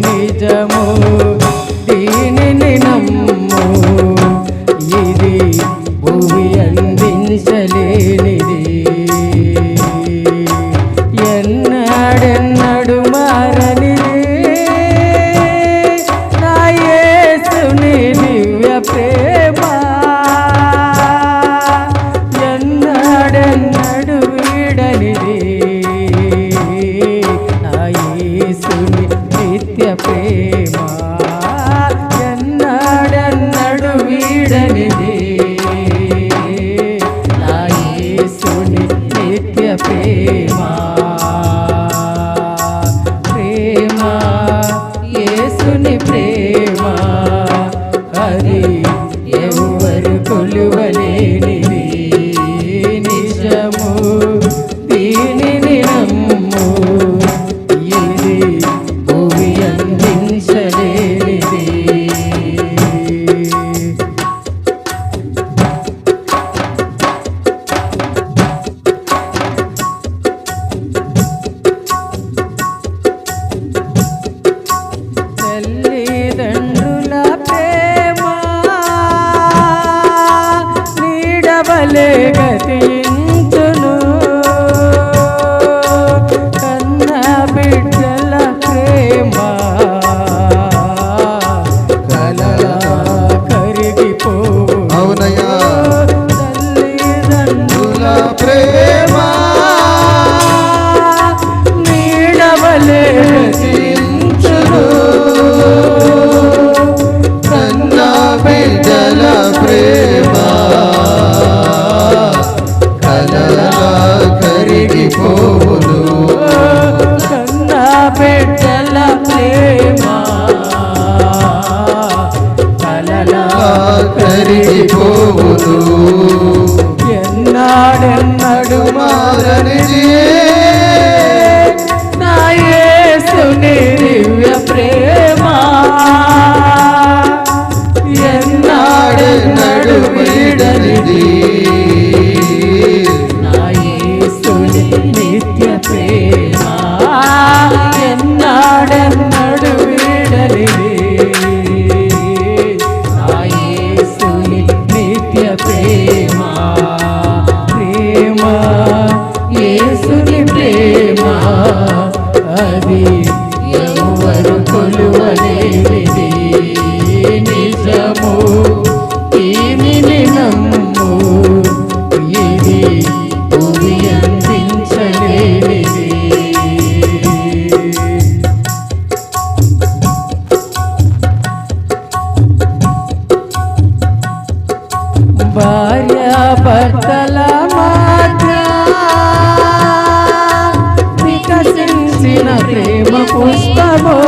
నిజము దీనిని నమ్ము. ఇది భూమి అందించలేనిది. ఎన్నాడెన్నడు మారనిది? నాయసుని దివ్య ప్రేమ. ఎన్నాడెన్నడు వీడనిది? ಕಾಲೇ ಗತಿಯ জানে যে భార్య భర్తల మధ్య వికసించిన ప్రేమ పుస్తకం